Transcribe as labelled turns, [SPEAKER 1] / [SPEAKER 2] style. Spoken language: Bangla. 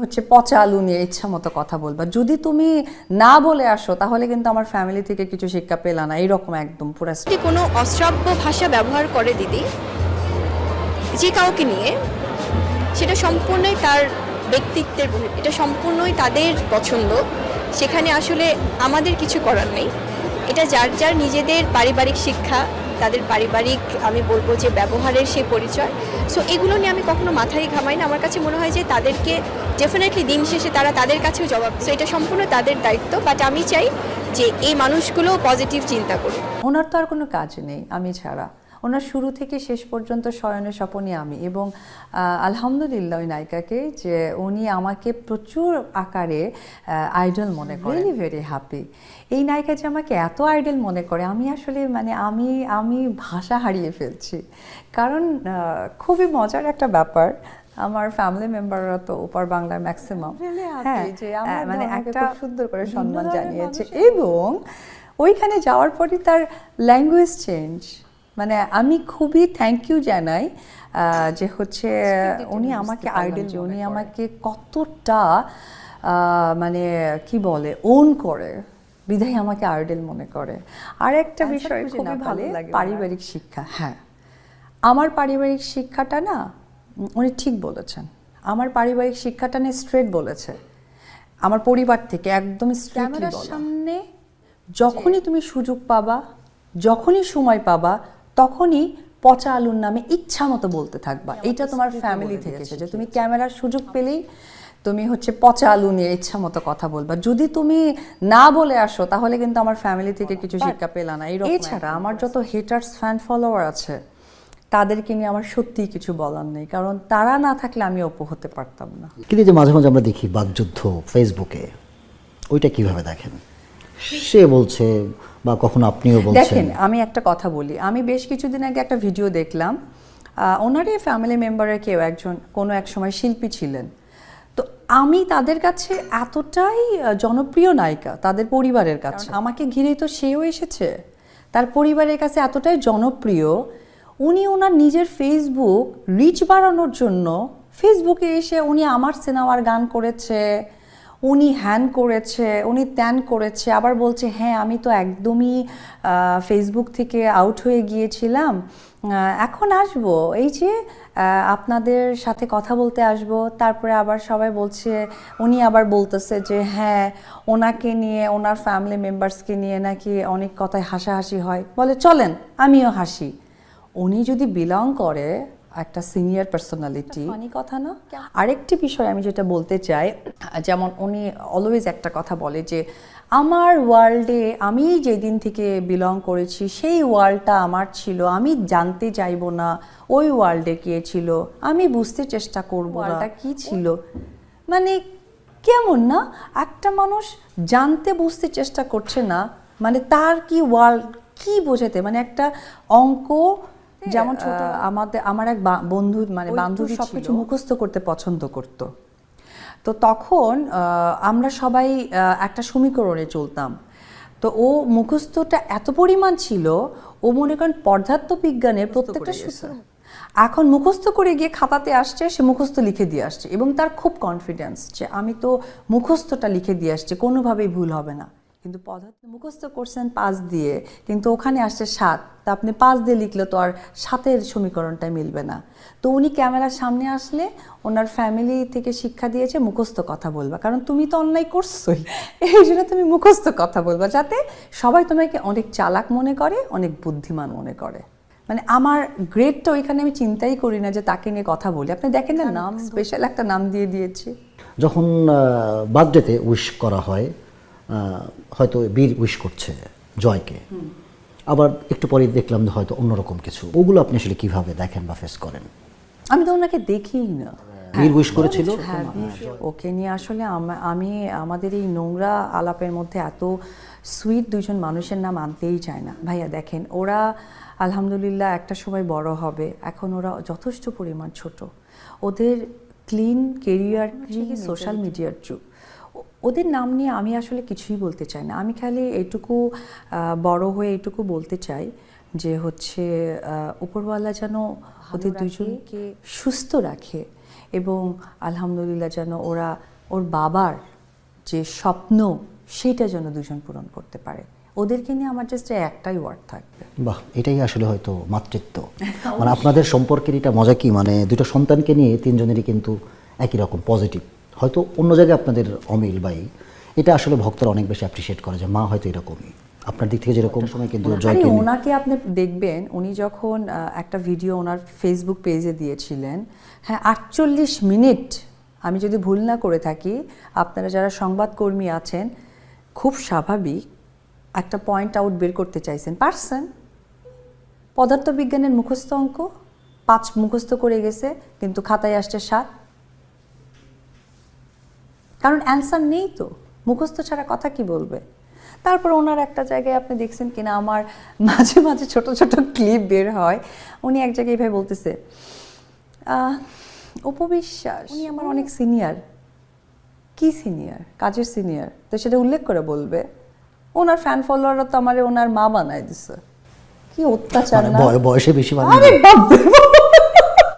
[SPEAKER 1] হচ্ছে পচা আলু নিয়ে ইচ্ছা মতো কথা বলবা। যদি তুমি না বলে আসো, তাহলে কিন্তু আমার ফ্যামিলি থেকে কিছু শিক্ষা পেলা না। এইরকম একদম পুরো
[SPEAKER 2] যদি কোনো অশ্রাব্য ভাষা ব্যবহার করে দিদি? যে কাউকে নিয়ে, সেটা সম্পূর্ণই তার ব্যক্তিত্বের এটা সম্পূর্ণই তাদের পছন্দ। সেখানে আসলে আমাদের কিছু করার নেই। এটা যার যার নিজেদের পারিবারিক শিক্ষা তাদের পারিবারিক, আমি বলব যে ব্যবহারের সেই পরিচয়। সো এগুলো নিয়ে আমি কখনো মাথায় ঘামাই না। আমার কাছে মনে হয় যে তাদেরকে ডেফিনেটলি দিন শেষে তারা তাদের কাছেও জবাব সো এটা সম্পূর্ণ তাদের দায়িত্ব। বাট আমি চাই যে এই মানুষগুলো পজিটিভ চিন্তা করুক।
[SPEAKER 1] ওনার তো আর কোনো কাজ নেই, আমি ছাড়া। ওনার শুরু থেকে শেষ পর্যন্ত শয়নের স্বপনই আমি এবং আলহামদুলিল্লাহ ওই নায়িকাকে যে উনি আমাকে প্রচুর আকারে আইডল মনে করে ভেরি ভেরি হ্যাপি এই নায়িকা যে আমাকে এত আইডল মনে করে আমি আসলে মানে আমি আমি ভাষা হারিয়ে ফেলছি। কারণ খুবই মজার একটা ব্যাপার আমার ফ্যামিলি মেম্বাররা তো ওপার বাংলার ম্যাক্সিমাম হ্যাঁ মানে একটা
[SPEAKER 3] সুন্দর করে সম্মান জানিয়েছে।
[SPEAKER 1] এবং ওইখানে যাওয়ার পরই তার ল্যাঙ্গুয়েজ চেঞ্জ মানে আমি খুবই থ্যাংক ইউ জানাই যে হচ্ছে উনি আমাকে আইডল উনি আমাকে কতটা মানে কি বলে ওন করে। বিধায় আমাকে আইডল মনে করে। আর একটা বিষয় খুবই ভালো লাগে পারিবারিক শিক্ষা হ্যাঁ। আমার পারিবারিক শিক্ষাটা না উনি ঠিক বলেছেন। আমার পারিবারিক শিক্ষাটা নিয়ে স্ট্রেট বলেছে। আমার পরিবার থেকে একদম ক্যামেরার সামনে যখনই তুমি সুযোগ পাবা যখনই সময় পাবা তখনই পচা আলুর নামে ইচ্ছা মতো বলতে থাকবা। এইটা তোমার ফ্যামিলি থেকে যে তুমি ক্যামেরার সুযোগ পেলেই তুমি হচ্ছে পচা আলু নিয়ে ইচ্ছা মতো কথা বলবা। যদি তুমি না বলে আসো তাহলে কিন্তু আমার ফ্যামিলি থেকে কিছু শিক্ষা পেলা না। এরকম এছাড়া আমার যত হেটার্স ফ্যান ফলোয়ার আছে তাদেরকে নিয়ে আমার সত্যিই কিছু বলার নেই। কারণ তারা না থাকলে আমি অপু হতে পারতাম না।
[SPEAKER 4] কিন্তু যে মাঝে মাঝে আমরা দেখি বাকযুদ্ধ ফেসবুকে ওইটা কীভাবে দেখেন? সে বলছে বা কখনো আপনিও বলছেন?
[SPEAKER 1] দেখেন আমি একটা কথা বলি। আমি বেশ কিছুদিন আগে একটা ভিডিও দেখলাম। ওনারই ফ্যামিলি মেম্বারের কেউ একজন কোনো এক সময় শিল্পী ছিলেন। তো আমি তাদের কাছে এতটাই জনপ্রিয় নায়িকা তাদের পরিবারের কাছে। আমাকে ঘিরেই তো সেও এসেছে। তার পরিবারের কাছে এতটাই জনপ্রিয় উনি ওনার নিজের ফেসবুক রিচ বাড়ানোর জন্য ফেসবুকে এসে উনি আমার সিনেমার গান করেছে উনি হ্যান করেছে, উনি ত্যান করেছে, আবার বলছে হ্যাঁ আমি তো একদমই ফেসবুক থেকে আউট হয়ে গিয়েছিলাম এখন আসব। এই যে আপনাদের সাথে কথা বলতে আসব, তারপরে আবার সবাই বলছে, উনি আবার বলতেছে যে হ্যাঁ ওনাকে নিয়ে, ওনার ফ্যামিলি মেম্বার্সকে নিয়ে নাকি অনেক কথায় হাসাহাসি হয়। বলে, চলেন, আমিও হাসি। উনি যদি বিলং করে একটা সিনিয়র পার্সোনালিটি ফানি কথা না? আরেকটি বিষয় আমি যেটা বলতে চাই যেমন উনি অলওয়েজ একটা কথা বলে যে আমার ওয়ার্ল্ডে আমি যেদিন থেকে বিলং করেছি সেই ওয়ার্ল্ডটা আমার ছিল। আমি জানতে চাইব না ওই ওয়ার্ল্ডে কে ছিল। আমি বুঝতে চেষ্টা করব ওয়ার্ল্ডটা কি ছিল? মানে কেমন না? একটা মানুষ জানতে বুঝতে চেষ্টা করছে না মানে তার কি ওয়ার্ল্ড কি বোঝাতে? মানে একটা অঙ্ক যেমন আমাদের আমার এক বন্ধু মানে বান্ধবী সবকিছু মুখস্থ করতে পছন্দ করত। তো তখন আমরা সবাই একটা সমীকরণে চলতাম। তো ও মুখস্থটা এত পরিমাণ ছিল ও মনে করেন পদার্থ বিজ্ঞানের প্রত্যেকটা সূত্র। এখন মুখস্থ করে গিয়ে খাতাতে আসছে সে মুখস্থ লিখে দিয়ে আসছে এবং তার খুব কনফিডেন্স যে আমি তো মুখস্থটা লিখে দিয়ে আসছি কোনোভাবেই ভুল হবে না। কিন্তু পদার্থ মুখস্থ করছেন পাঁচ দিয়ে কিন্তু ওখানে আসছে সাত। তা আপনি পাঁচ দিয়ে লিখলে তো আর সাতের সমীকরণটা মিলবে না। তো উনি ক্যামেরার সামনে আসলে ওনার ফ্যামিলি থেকে শিক্ষা দিয়েছে মুখস্থ কথা বলবা। কারণ তুমি তো অন্যায় করছোই। এই জন্য তুমি মুখস্থ কথা বলবা যাতে সবাই তোমাকে অনেক চালাক মনে করে অনেক বুদ্ধিমান মনে করে। মানে আমার গ্রেডটা ওইখানে আমি চিন্তাই করি না যে তাকে নিয়ে কথা বলি। আপনি দেখেন না নাম স্পেশাল একটা নাম দিয়ে দিয়েছি।
[SPEAKER 4] যখন বার্থডেতে উইশ করা হয় হয়তো বীর উইশ করছে জয়কে। আবার একটু পরে দেখলাম যে হয়তো অন্যরকম কিছু। ওগুলো আপনি আসলে কীভাবে দেখেন বা ফেস করেন?
[SPEAKER 1] আমি তো ওনাকে দেখিই না।
[SPEAKER 4] বীর উইশ করেছিল?
[SPEAKER 1] হ্যাঁ ওকে নিয়ে আসলে আম- আমি আমাদের এই নোংরা আলাপের মধ্যে এত সুইট দুজন মানুষের নাম আনতেই চায় না। ভাইয়া দেখেন ওরা আলহামদুলিল্লাহ একটা সময় বড় হবে। এখন ওরা যথেষ্ট পরিমাণ ছোট। ওদের ক্লিন কেরিয়ার সোশ্যাল মিডিয়ার যুগ। ওদের নাম নিয়ে আমি আসলে কিছুই বলতে চাই না। আমি খালি এটুকু বড় হয়ে এইটুকু বলতে চাই যে হচ্ছে উপরওয়ালা যেন ওদের দুজনকে সুস্থ রাখে এবং আলহামদুলিল্লাহ যেন ওরা ওর বাবার যে স্বপ্ন সেটা যেন দুজন পূরণ করতে পারে। ওদেরকে নিয়ে আমার জাস্ট একটাই ওয়ার্ড থাকবে।
[SPEAKER 4] বাহ এটাই আসলে হয়তো মাতৃত্ব। মানে আপনাদের সম্পর্কের এটা মজা কি? মানে দুটো সন্তানকে নিয়ে তিনজনেরই কিন্তু একই রকম পজিটিভ হয়তো অন্য জায়গায় আপনাদের অমিল বাই এটা আসলে ভক্তরা অনেক বেশি অ্যাপ্রিসিয়েট করে যে মা হয়তো এরকমই। আপনার দিক থেকে যেরকম? সময় কিন্তু জয়কে
[SPEAKER 1] ওনাকে আপনি দেখবেন উনি যখন একটা ভিডিও ওনার ফেসবুক পেজে দিয়েছিলেন হ্যাঁ আটচল্লিশ মিনিট আমি যদি ভুল না করে থাকি আপনারা যারা সংবাদকর্মী আছেন খুব স্বাভাবিক একটা পয়েন্ট আউট বের করতে চাইছেন। পারছেন? পদার্থবিজ্ঞানের মুখস্থ অঙ্ক? পাঁচ মুখস্থ করে গেছে কিন্তু খাতায় আসছে সাত কারণ অ্যান্সার নেই তো। মুখস্থ ছাড়া কথা কি বলবে? তারপর ওনার একটা জায়গায় আপনি দেখছেন কিনা আমার মাঝে মাঝে ছোট ছোট ক্লিপ বের হয়। উনি এক জায়গায় এভাবে বলতেছে উপবিশ্বাস উনি আমার অনেক সিনিয়র কি সিনিয়র কাজের সিনিয়র তো সেটা উল্লেখ করে বলবে। ওনার ফ্যান ফলোয়াররা তো আমার ওনার মা বানায় দিছে। কি অত্যাচার
[SPEAKER 4] মানে বয়সে বেশি
[SPEAKER 1] আরে বাপ!